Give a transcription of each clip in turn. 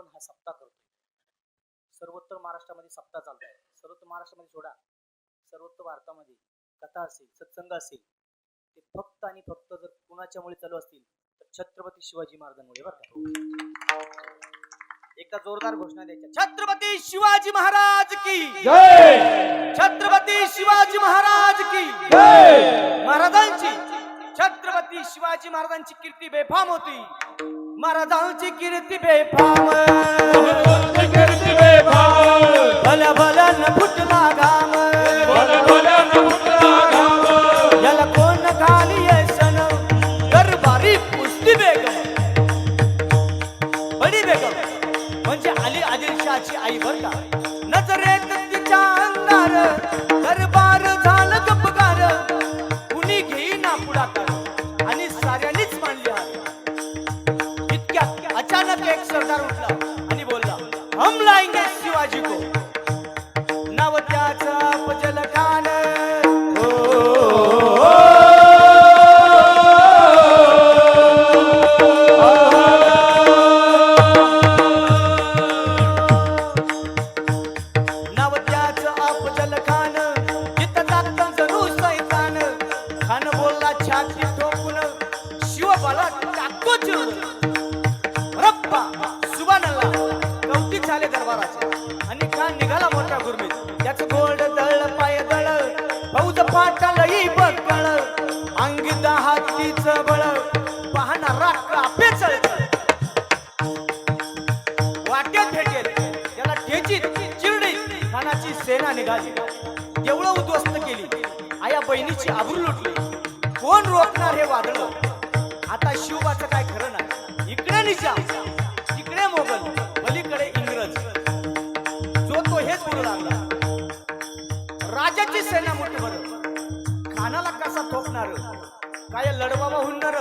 आपण हा सप्ताह करतोय. सर्वोत्तर महाराष्ट्रामध्ये सप्ताह चालत आहे सर्वोत्तर महाराष्ट्रामध्ये सोडा. सर्वोत्तर भारतामध्ये कथा असेल सत्संग असेल ते फक्त आणि फक्त जर कुणाच्यामुळे चालू असतील तर छत्रपती शिवाजी महाराजांमुळे बरं एकदा जोरदार घोषणा द्यायच्या. छत्रपती शिवाजी महाराज की! जय! छत्रपती शिवाजी महाराज की! जय! महाराजांची छत्रपती शिवाजी महाराजांची कीर्ती बेफाम होती. महाराजांची कीर्ती बेफाम. कीर्ती बेभाव भल्या भल्यान फुटला घाम कौतिक दरबाराचे आणि खान निघाला मोठा गुरमीत. त्याचं गोड दळ पाय दळ. फौज पाटालही बकळ अंगी हातीच बळ. पाहणा राख आपे चळ वाट्यात भेटेल. त्याला ठेचीत चिरडी खानाची सेना निघाली. देवळं उद्ध्वस्त केली. आया बहिणीची आबरू लुटली. कोण रोखणार हे वादळ? आता शिवबाचं काय खरं नाही. इकडे निशा लढवावा हुंडर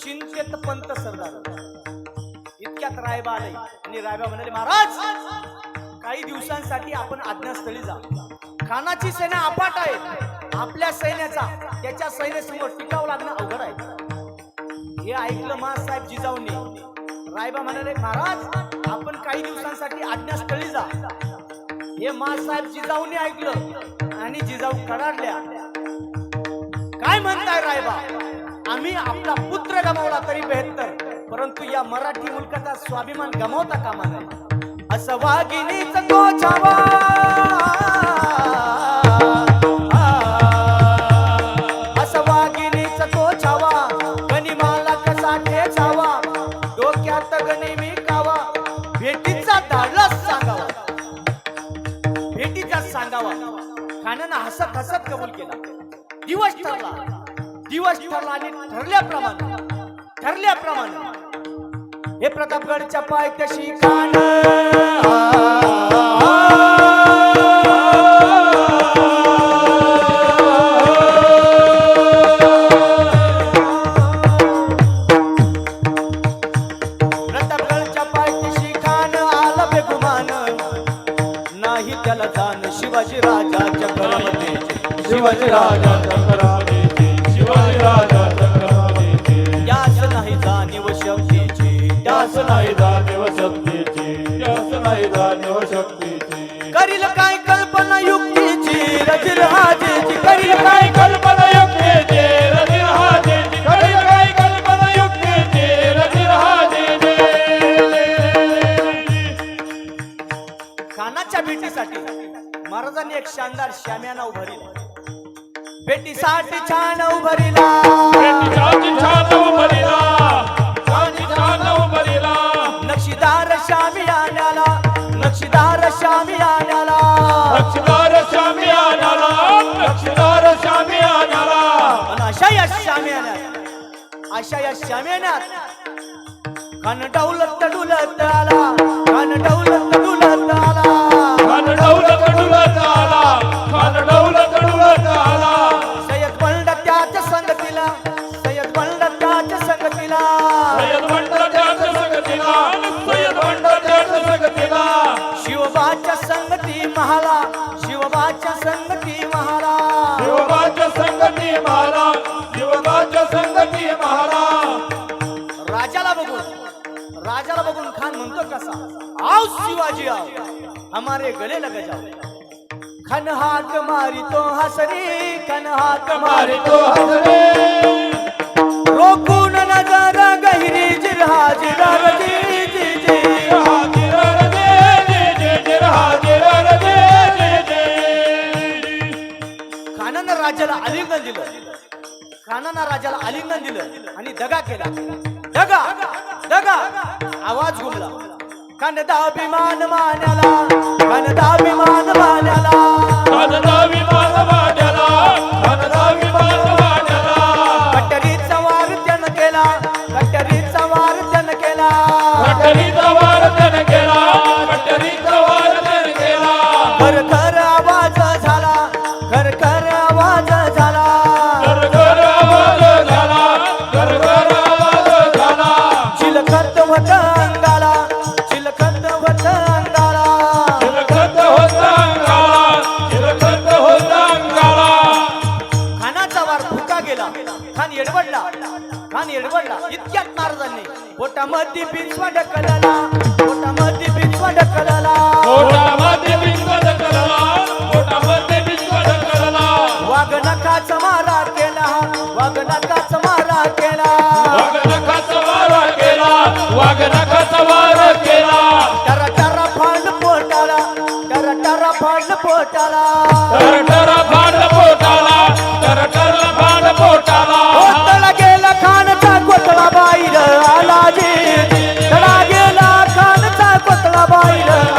चिंतेत पंत सरदार. इतक्यात रायबा आले आणि रायबा म्हणाले महाराज काही दिवसांसाठी आपण आज्ञास्थळी जा. खानाची सेना अपाट आहे. आपल्या सैन्याचा त्याच्या सैन्यासमोर टिकावं लागणं अवघड आहे. हे ऐकलं महासाहेब जिजाऊंनी. रायबा म्हणाले महाराज आपण काही दिवसांसाठी आज्ञास्थळी जा. हे महासाहेब जिजाऊने ऐकलं आणि जिजाऊ कडाडल्या म्हणताय रायबा आम्ही आपला पुत्र गमावला तरी बेहत्तर परंतु या मराठी मुलकाचा स्वाभिमान गमावता कामा नये. असं वाघिणीच तो छावा भेटीचा सांगावा. भेटीचा सांगावा. खानानं हसत हसत कबूल केला. दिवस ठरला. दिवस ठरला आणि ठरल्याप्रमाणे ठरल्याप्रमाणे. हे प्रतापगडच्या पायथ्याशी खान प्रतापगडच्या त्याला जाण शिवाजी राजा चक्रामध्ये शिवाजी राजा चक्रा यास नाही जाणीव शक्तीची. त्यास नाही जाणीव शक्तीची. त्यास नाही जाणीव शक्तीची. करील काय कल्पना युक्तीची? रचिल हाजेची. करील काय काय कल्पना युक्तीचे? रचिर हाजेची. खरी काय कल्पना युक्तीचे? रचिर हाजेची. खानाच्या भेटीसाठी महाराजांनी एक शानदार शाम्याना उभारिला भेटीसाठी छान उभारिला लक्षदार श्यामी आणाला लक्षदार श्यामी आणाला आणि अशा या शामियानात अशा या शामियानात खान लत्त डुलत आला. संगती महाला शिवबाच्या संगती महाला. शिवबाच्या संगती महाराज शिवबाच्या संगती महाराज राजाला बघून राजाला बघून खान म्हणतो का आओ शिवाजी आओ हमारे गले लग जाओ. खन हाक मारी तो हसरी खन हाक मारी तो हसरे. रोकून नजर गहिरी जिरहा जिरह दिलं. कानानं राजाला आलिंगन दिलं आणि दगा केला. दगा दगा. आवाज घुमला. कानदा विमान मान्याला कानदा विमान मान्याला. वाट्याला खानदा विमान वाट्याला कट्टरीचा वार त्यानं केला कट्टरीचा वार त्यानं केला. पटरीचा वार गेला खान एडवडला खान एडवडला इतक्यात महाराजांनी पोटामध्ये पिंचवा ढकलला पोटामध्ये पिंचवा ढकलला पोटामध्ये बिस्कट करला पोटामध्ये करला वाघ नखाचा मारा केला. नखाचा मारा केला. वाघ नखाचा वार केला. वाघ नखाचा वार केला. टरा टरा फांड पोटाला. टरा टरा फांड पोटाला. तर রইল